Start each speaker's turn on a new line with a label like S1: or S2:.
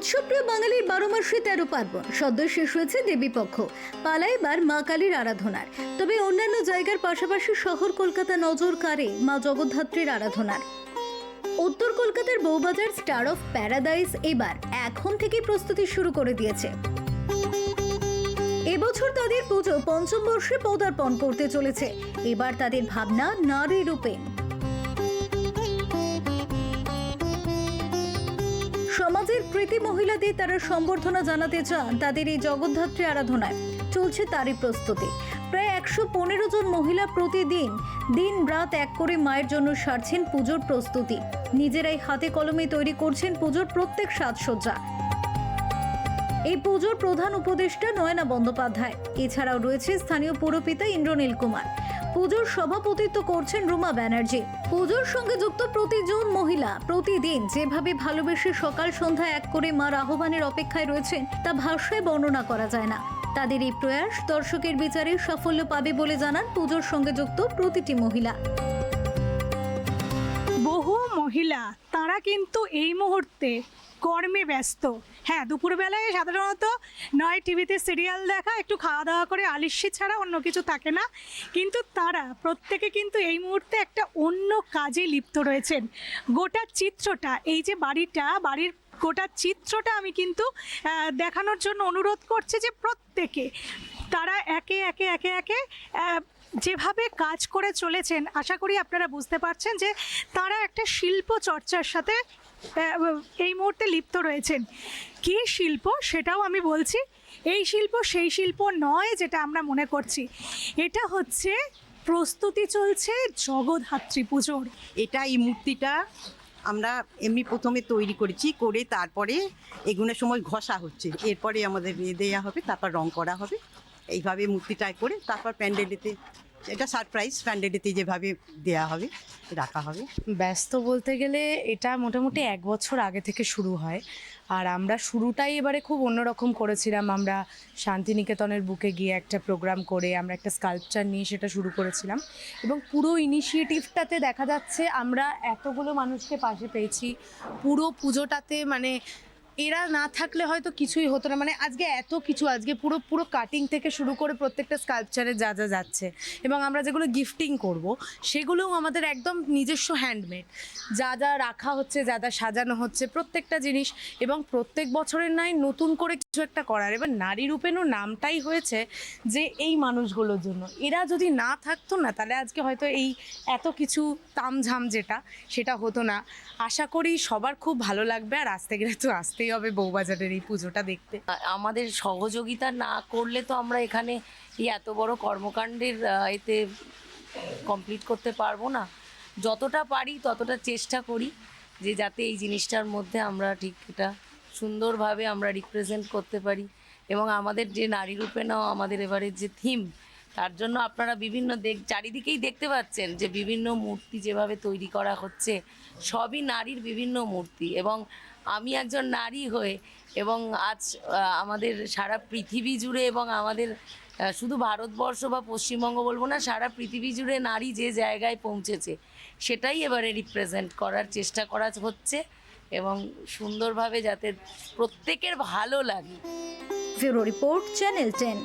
S1: উৎসবপ্রিয় বাঙালির বারো মাসে তেরো পার্বণ। সদ্য শেষ হয়েছে দেবীপক্ষ। পালা এবার মা কালীর আরাধনার। তবে অন্যান্য জায়গার পাশাপাশি শহর কলকাতা নজর কাড়ে মা জগদ্ধাত্রীর আরাধনার। উত্তর কলকাতার বউবাজার স্টার অফ প্যারাডাইস এবার এখন থেকেই প্রস্তুতি শুরু করে দিয়েছে। এবছর তাদের পুজো পঞ্চম বর্ষে পদার্পণ করতে চলেছে। এবার তাদের ভাবনা নারী রূপে সমাজের কৃতি মহিলাদের তারা সম্বর্ধনা জানাতে চান তাদের এই জগদ্ধাত্রী আরাধনায়। চলছে তারই প্রস্তুতি। প্রায় একশো পনেরো জন মহিলা প্রতিদিন দিন রাত এক করে মায়ের জন্য সারছেন পুজোর প্রস্তুতি। নিজেরাই হাতে কলমে তৈরি করছেন পুজোর প্রত্যেক সাজসজ্জা। এই পুজোর প্রধান উপদেষ্টা নয়না বন্দ্যোপাধ্যায়। এছাড়াও রয়েছে স্থানীয় পুরপিতা ইন্দ্রনীল কুমার। পুজোর সভাপতিত্ব করছেন রুমা ব্যানার্জি। পুজোর সঙ্গে যুক্ত প্রতিজন মহিলা প্রতিদিন যেভাবে ভালোবেসে সকাল সন্ধ্যা এক করে মার আহ্বানের অপেক্ষায় রয়েছেন, তা ভাষায় বর্ণনা করা যায় না। তাদের এই প্রয়াস দর্শকের বিচারে সাফল্য পাবে বলে জানান পুজোর সঙ্গে যুক্ত প্রতিটি মহিলা।
S2: বহু মহিলা, তারা কিন্তু এই মুহূর্তে কর্মে ব্যস্ত। হ্যাঁ দুপুরবেলায় সাধারণত নয় টিভিতে সিরিয়াল দেখা, একটু খাওয়া দাওয়া করে আলিস্যি ছাড়া অন্য কিছু থাকে না। কিন্তু তারা, প্রত্যেকে কিন্তু এই মুহূর্তে একটা অন্য কাজে লিপ্ত রয়েছেন। গোটা চিত্রটা, এই যে বাড়িটা, বাড়ির গোটা চিত্রটা আমি কিন্তু দেখানোর জন্য অনুরোধ করছি যে প্রত্যেকে, তারা একে একে একে একে যেভাবে কাজ করে চলেছেন, আশা করি আপনারা বুঝতে পারছেন যে তারা একটা শিল্প চর্চার সাথে এই মুহূর্তে লিপ্ত রয়েছেন। কী শিল্প সেটাও আমি বলছি। এই শিল্প সেই শিল্প নয় যেটা আমরা মনে করছি। এটা হচ্ছে প্রস্তুতি চলছে জগদ্ধাত্রী পুজোর।
S3: এটা এই মূর্তিটা আমরা এমনি প্রথমে তৈরি করেছি, করে তারপরে এগুলোর সময় ঘষা হচ্ছে। এরপরে আমাদের দেওয়া হবে, তারপর রং করা হবে। এইভাবে মূর্তিটায় করে তারপর প্যান্ডেলেতে এটা সারপ্রাইজ প্যান্ডেলেতে যেভাবে দেয়া হবে, রাখা হবে।
S4: ব্যস্ত বলতে গেলে এটা মোটামুটি এক বছর আগে থেকে শুরু হয়। আর আমরা শুরুটাই এবারে খুব অন্যরকম করেছিলাম। আমরা শান্তিনিকেতনের বুকে গিয়ে একটা প্রোগ্রাম করে আমরা একটা স্কাল্পচার নিয়ে সেটা শুরু করেছিলাম। এবং পুরো ইনিশিয়েটিভটাতে দেখা যাচ্ছে আমরা এতগুলো মানুষকে পাশে পেয়েছি। পুরো পুজোটাতে মানে এরা না থাকলে হয়তো কিছুই হতো না। মানে আজকে এত কিছু, আজকে পুরো পুরো কাটিং থেকে শুরু করে প্রত্যেকটা স্কাল্পচারে যা যা যাচ্ছে। এবং আমরা যেগুলো গিফটিং করব, সেগুলোও আমাদের একদম নিজস্ব হ্যান্ডমেড যা যা রাখা হচ্ছে, যা যা সাজানো হচ্ছে, প্রত্যেকটা জিনিস। এবং প্রত্যেক বছরের নাই নতুন করে কিছু একটা করার। এবার নারী রূপেণও নামটাই হয়েছে যে এই মানুষগুলোর জন্য। এরা যদি না থাকতো না, তাহলে আজকে হয়তো এই এত কিছু তামঝাম যেটা, সেটা হতো না। আশা করি সবার খুব ভালো লাগবে, আর আসতে গেলে তো আসতেই হবে বউবাজারের এই পুজোটা দেখতে।
S5: আমাদের সহযোগিতা না করলে তো আমরা এখানে এই এত বড় কর্মকাণ্ডের এতে কমপ্লিট করতে পারব না। যতটা পারি ততটা চেষ্টা করি যে যাতে এই জিনিসটার মধ্যে আমরা ঠিক এটা সুন্দরভাবে আমরা রিপ্রেজেন্ট করতে পারি এবং আমাদের যে নারী রূপে নাও আমাদের এবারের যে থিম তার জন্য আপনারা বিভিন্ন দেখ, চারিদিকেই দেখতে পাচ্ছেন যে বিভিন্ন মূর্তি যেভাবে তৈরি করা হচ্ছে, সবই নারীর বিভিন্ন মূর্তি এবং আমি একজন নারী হয়ে এবং আজ আমাদের সারা পৃথিবী জুড়ে এবং আমাদের শুধু ভারতবর্ষ বা পশ্চিমবঙ্গ বলব না, সারা পৃথিবী জুড়ে নারী যে জায়গায় পৌঁছেছে, সেটাই এবারে রিপ্রেজেন্ট করার চেষ্টা করা হচ্ছে। এবং সুন্দরভাবে যাতে প্রত্যেকের ভালো লাগে।
S1: Report channel ten.